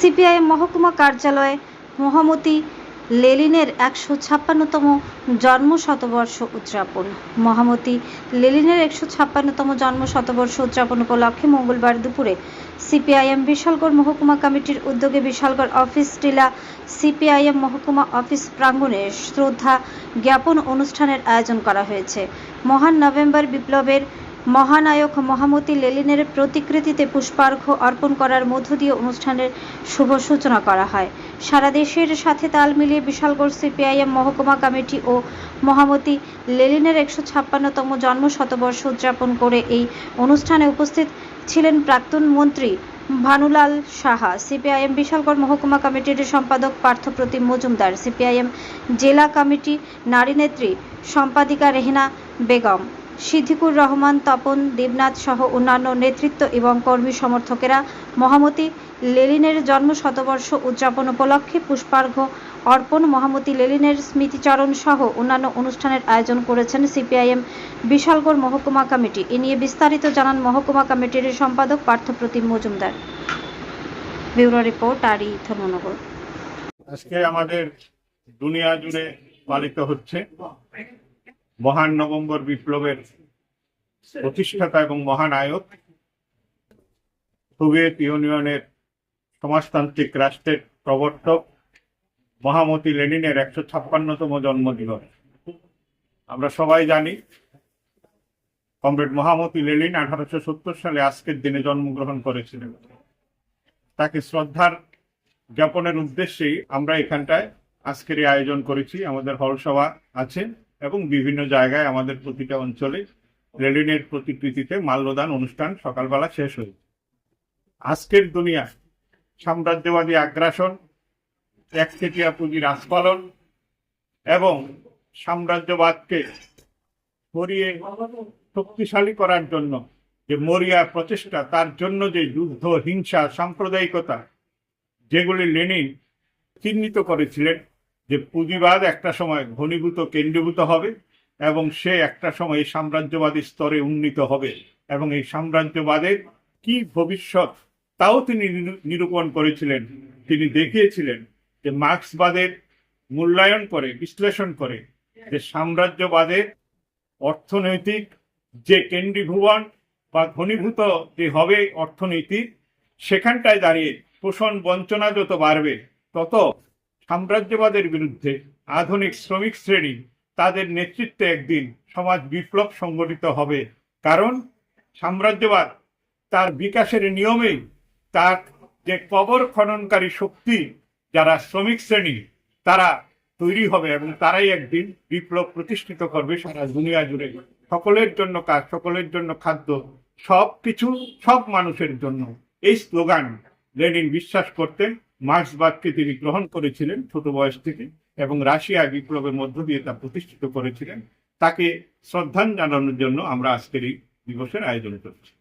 CPIM মহকুমা কার্যালয়ে মহামতি লেলিনের একশো ছাপ্পান্নতম জন্ম শতবর্ষ উদযাপন। মহামতি লেলিনের একশো ছাপ্পান্নতম জন্ম শতবর্ষ উদযাপন উপলক্ষে মঙ্গলবার দুপুরে সিপিআইএম বিশালগড় মহকুমা কমিটির উদ্যোগে বিশালগড় অফিস টিলা সিপিআইএম মহকুমা অফিস প্রাঙ্গণে শ্রদ্ধা জ্ঞাপন অনুষ্ঠানের আয়োজন করা হয়েছে। মহান নভেম্বর বিপ্লবের মহানায়ক মহামতি লেলিনের প্রতিকৃতিতে পুষ্পার্ঘ্য অর্পণ করার মধ্য দিয়ে অনুষ্ঠানের শুভ সূচনা করা হয়। সারা দেশের সাথে তাল মিলিয়ে বিশালগড় সিপিআইএম মহকুমা কমিটি ও মহামতি লেলিনের একশো ছাপ্পান্নতম জন্ম শতবর্ষ উদযাপন করে এই অনুষ্ঠানে উপস্থিত ছিলেন প্রাক্তন মন্ত্রী ভানুলাল সাহা, সিপিআইএম বিশালগড় মহকুমা কমিটির সম্পাদক পার্থপ্রতিম মজুমদার, সিপিআইএম জেলা কমিটি নারী নেত্রী সম্পাদিকা রেহনা বেগম। সিদ্দিকুর রহমান, তপন দেবনাথ সহ অন্যান্য নেতৃত্ব এবং কর্মী সমর্থকেরা মহামতি লেলিনের জন্ম শতবর্ষ উদযাপন উপলক্ষে পুষ্পার্ঘ্য অর্পণ। মহামতি লেলিনের স্মৃতিচারণ সহ অন্যান্য অনুষ্ঠানের আয়োজন করেছেন সিপিআইএম বিশালগড় মহকুমা কমিটি। এ নিয়ে বিস্তারিত জানান মহকুমা কমিটির সম্পাদক Parthapratim Majumdar. Bureau report Dharmanagar. আজকে আমাদের দুনিয়া জুড়ে পালিত হচ্ছে। মহান নভেম্বর বিপ্লবের প্রতিষ্ঠাতা এবং মহানায়ক সোভিয়েত ইউনিয়নের সমাজতান্ত্রিক রাষ্ট্রের প্রবর্তক মহামতি লেনিনের একশো ছাপ্পান্নতম জন্মদিন আমরা সবাই জানি, কমরেড মহামতি লেনিন আঠারোশো সত্তর সালে আজকের দিনে জন্মগ্রহণ করেছিলেন। তাকে শ্রদ্ধার জ্ঞাপনের উদ্দেশ্যেই আমরা এখানটায় আজকের এই আয়োজন করেছি। আমাদের হলসভা আছে। এবং বিভিন্ন জায়গায় আমাদের প্রতিটা অঞ্চলে লেলিনের প্রতিকৃতিতে মাল্যদান অনুষ্ঠান সকালবেলা শেষ হয়েছে আজকের দুনিয়া, সাম্রাজ্যবাদী আগ্রাসন একচেটিয়া পুঁজির আস্ফালন এবং সাম্রাজ্যবাদকে সরিয়ে শক্তিশালী করার জন্য যে মরিয়া প্রচেষ্টা, তার জন্য যে যুদ্ধ, হিংসা, সাম্প্রদায়িকতা, যেগুলি লেনিন চিহ্নিত করেছিলেন যে পুঁজিবাদ একটা সময় ঘনীভূত, কেন্দ্রীভূত হবে এবং সে একটা সময় এই সাম্রাজ্যবাদী স্তরে উন্নীত হবে এবং এই সাম্রাজ্যবাদের কি ভবিষ্যৎ তাও তিনি নিরু- নিরূপণ করেছিলেন। তিনি দেখিয়েছিলেন যে মার্ক্সবাদের মূল্যায়ন করে, বিশ্লেষণ করে যে সাম্রাজ্যবাদের অর্থনৈতিক যে কেন্দ্রীভুবন বা ঘনীভূত যে হবে অর্থনীতি, সেখানটায় দাঁড়িয়ে শোষণ বঞ্চনা যত বাড়বে, তত সাম্রাজ্যবাদের বিরুদ্ধে আধুনিক শ্রমিক শ্রেণি তাদের নেতৃত্বে একদিন সমাজ বিপ্লব সংগঠিত হবে। কারণ সাম্রাজ্যবাদ তার বিকাশের নিয়মেই তার যে কবর খননকারী শক্তি, যারা শ্রমিক শ্রেণি, তারা তৈরি হবে এবং তারাই একদিন বিপ্লব প্রতিষ্ঠিত করবে সারা দুনিয়া জুড়ে। সকলের জন্য কাজ, সকলের জন্য খাদ্য সব কিছু সব মানুষের জন্য। এই স্লোগান লেনিন বিশ্বাস করতেন। মার্ক্সবাদকে তিনি গ্রহণ করেছিলেন ছোট বয়স থেকে এবং রাশিয়া বিপ্লবের মধ্য দিয়ে তা প্রতিষ্ঠিত করেছিলেন। তাকে শ্রদ্ধা জানানোর জন্য আমরা আজকের এই দিবসের আয়োজন করছি।